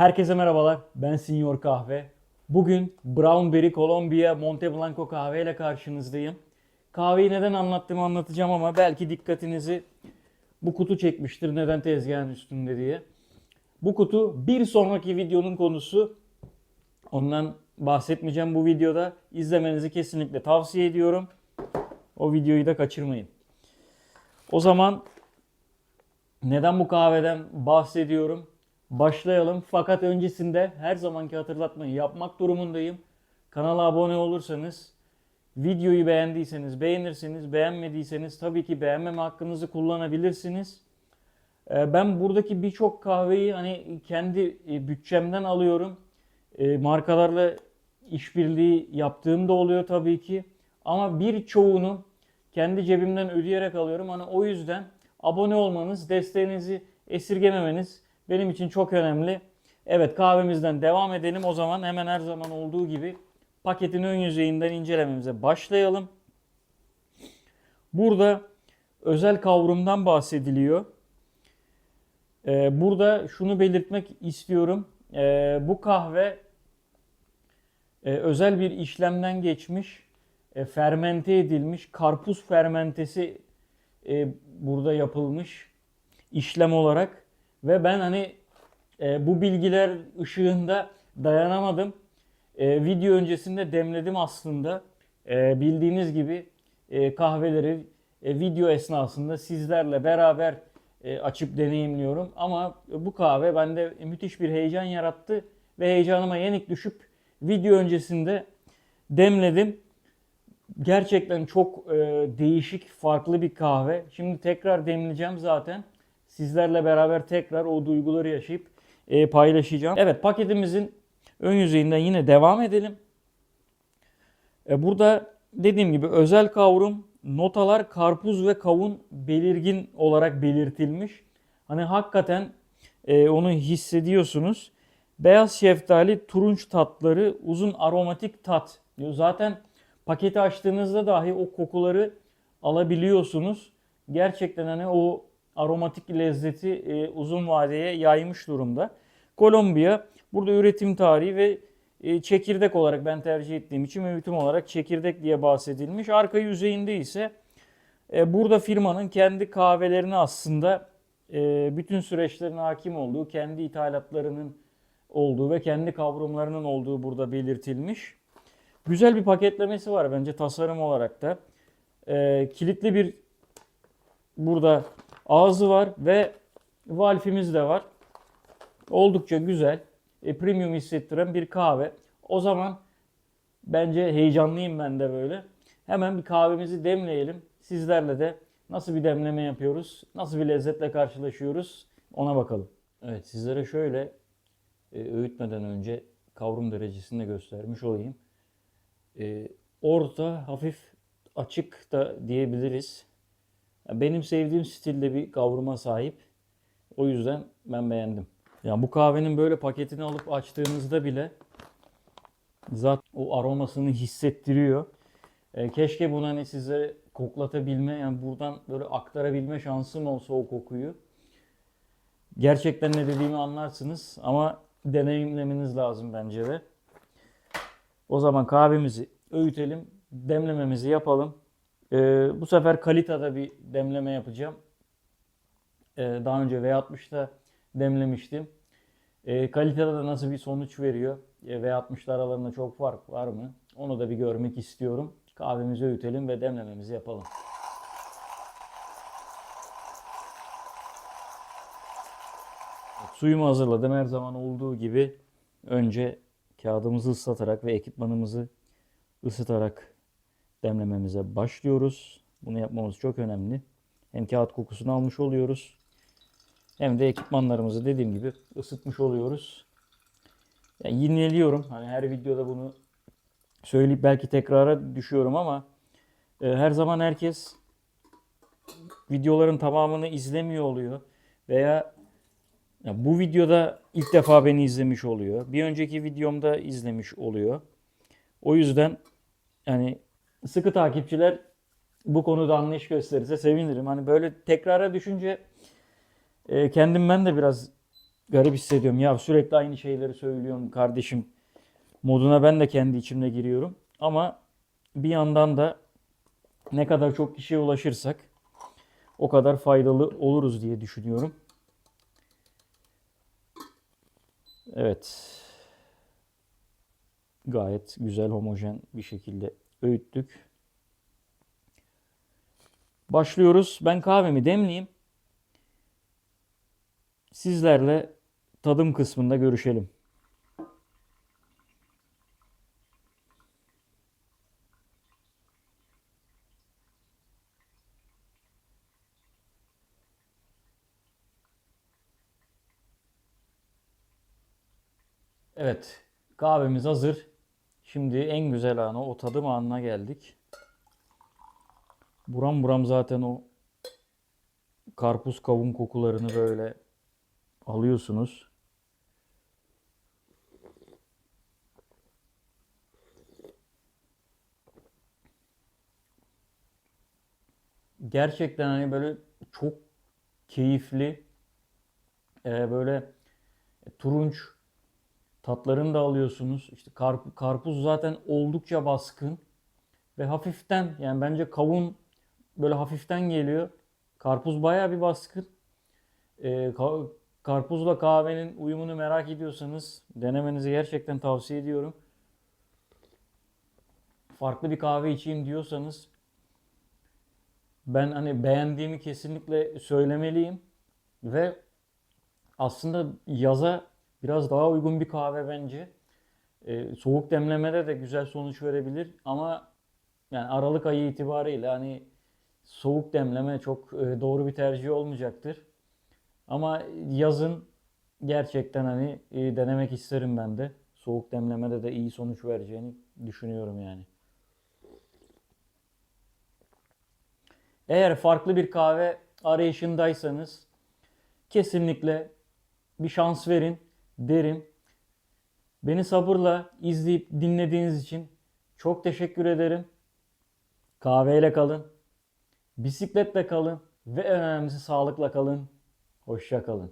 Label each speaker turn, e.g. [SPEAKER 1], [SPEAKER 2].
[SPEAKER 1] Herkese merhabalar. Ben Senior Kahve. Bugün Brownberry Colombia Monte Blanco kahve ile karşınızdayım. Kahveyi neden anlattığımı anlatacağım ama belki dikkatinizi bu kutu çekmiştir neden tezgahın üstünde diye. Bu kutu bir sonraki videonun konusu. Ondan bahsetmeyeceğim bu videoda. İzlemenizi kesinlikle tavsiye ediyorum. O videoyu da kaçırmayın. O zaman neden bu kahveden bahsediyorum? Başlayalım. Fakat öncesinde her zamanki hatırlatmayı yapmak durumundayım. Kanala abone olursanız, videoyu beğendiyseniz beğenirsiniz, beğenmediyseniz tabii ki beğenmeme hakkınızı kullanabilirsiniz. Ee, Ben buradaki birçok kahveyi hani kendi e, bütçemden alıyorum. E, Markalarla işbirliği yaptığım da oluyor tabii ki. Ama birçoğunu kendi cebimden ödeyerek alıyorum. Hani o yüzden abone olmanız, desteğinizi esirgememeniz benim için çok önemli. Evet kahvemizden devam edelim. O zaman hemen her zaman olduğu gibi paketin ön yüzeyinden incelememize başlayalım. Burada özel kavrumdan bahsediliyor. Ee, burada şunu belirtmek istiyorum. Ee, bu kahve e, özel bir işlemden geçmiş, e, fermente edilmiş, karpuz fermentesi e, burada yapılmış işlem olarak ve ben hani e, bu bilgiler ışığında dayanamadım. E, video öncesinde demledim aslında. E, bildiğiniz gibi e, kahveleri e, video esnasında sizlerle beraber e, açıp deneyimliyorum. Ama bu kahve bende müthiş bir heyecan yarattı ve heyecanıma yenik düşüp video öncesinde demledim. Gerçekten çok e, değişik, farklı bir kahve. Şimdi tekrar demleyeceğim zaten. Sizlerle beraber tekrar o duyguları yaşayıp e, paylaşacağım. Evet paketimizin ön yüzeyinden yine devam edelim. E, burada dediğim gibi özel kavrum notalar karpuz ve kavun belirgin olarak belirtilmiş. Hani hakikaten e, onu hissediyorsunuz. Beyaz şeftali, turunç tatları, uzun aromatik tat. diyor. Zaten paketi açtığınızda dahi o kokuları alabiliyorsunuz. Gerçekten hani o aromatik lezzeti e, uzun vadeye yaymış durumda. Kolombiya burada üretim tarihi ve e, çekirdek olarak ben tercih ettiğim için öğütüm olarak çekirdek diye bahsedilmiş. Arka yüzeyinde ise e, burada firmanın kendi kahvelerini aslında e, bütün süreçlerine hakim olduğu, kendi ithalatlarının olduğu ve kendi kavrumlarının olduğu burada belirtilmiş. Güzel bir paketlemesi var bence tasarım olarak da. E, kilitli bir burada ağzı var ve valfimiz de var. Oldukça güzel, e, premium hissettiren bir kahve. O zaman bence heyecanlıyım ben de böyle. Hemen bir kahvemizi demleyelim. Sizlerle de nasıl bir demleme yapıyoruz, nasıl bir lezzetle karşılaşıyoruz ona bakalım. Evet sizlere şöyle e, öğütmeden önce kavrum derecesini de göstermiş olayım. E, orta, hafif açık da diyebiliriz. Benim sevdiğim stilde bir kavruma sahip. O yüzden ben beğendim. Ya bu kahvenin böyle paketini alıp açtığınızda bile zaten o aromasını hissettiriyor. E, keşke bunu hani size koklatabilme, yani buradan böyle aktarabilme şansım olsa o kokuyu. Gerçekten ne dediğimi anlarsınız ama deneyimlemeniz lazım bence de. O zaman kahvemizi öğütelim, demlememizi yapalım. Ee, bu sefer Kalita'da bir demleme yapacağım. Ee, daha önce V60'da demlemiştim. Ee, Kalita'da da nasıl bir sonuç veriyor? Ee, V60'da aralarında çok fark var mı? Onu da bir görmek istiyorum. Kahvemizi öğütelim ve demlememizi yapalım. Suyumu hazırladım. Her zaman olduğu gibi önce kağıdımızı ıslatarak ve ekipmanımızı ısıtarak demlememize başlıyoruz. Bunu yapmamız çok önemli. Hem kağıt kokusunu almış oluyoruz. Hem de ekipmanlarımızı dediğim gibi ısıtmış oluyoruz. Yani yineliyorum. Hani her videoda bunu söyleyip belki tekrara düşüyorum ama e, her zaman herkes videoların tamamını izlemiyor oluyor. Veya ya bu videoda ilk defa beni izlemiş oluyor. Bir önceki videomda izlemiş oluyor. O yüzden yani sıkı takipçiler bu konuda anlayış gösterirse sevinirim. Hani böyle tekrara düşünce e, kendim ben de biraz garip hissediyorum. Ya sürekli aynı şeyleri söylüyorum kardeşim. Moduna ben de kendi içimde giriyorum. Ama bir yandan da ne kadar çok kişiye ulaşırsak o kadar faydalı oluruz diye düşünüyorum. Evet. Gayet güzel homojen bir şekilde öğüttük. Başlıyoruz. Ben kahvemi demleyeyim. Sizlerle tadım kısmında görüşelim. Evet, kahvemiz hazır. Şimdi en güzel anı, o tadım anına geldik. Buram buram zaten o karpuz kavun kokularını böyle alıyorsunuz. Gerçekten hani böyle çok keyifli, e, böyle turunç tatlarını da alıyorsunuz. İşte karp- karpuz zaten oldukça baskın ve hafiften yani bence kavun böyle hafiften geliyor. Karpuz bayağı bir baskın. Ee, ka- karpuzla kahvenin uyumunu merak ediyorsanız denemenizi gerçekten tavsiye ediyorum. Farklı bir kahve içeyim diyorsanız ben hani beğendiğimi kesinlikle söylemeliyim ve aslında yaza biraz daha uygun bir kahve bence. Ee, soğuk demlemede de güzel sonuç verebilir ama yani Aralık ayı itibariyle hani soğuk demleme çok e, doğru bir tercih olmayacaktır. Ama yazın gerçekten hani e, denemek isterim ben de. Soğuk demlemede de iyi sonuç vereceğini düşünüyorum yani. Eğer farklı bir kahve arayışındaysanız kesinlikle bir şans verin derim. Beni sabırla izleyip dinlediğiniz için çok teşekkür ederim. Kahveyle kalın, bisikletle kalın ve önemlisi sağlıkla kalın. Hoşça kalın.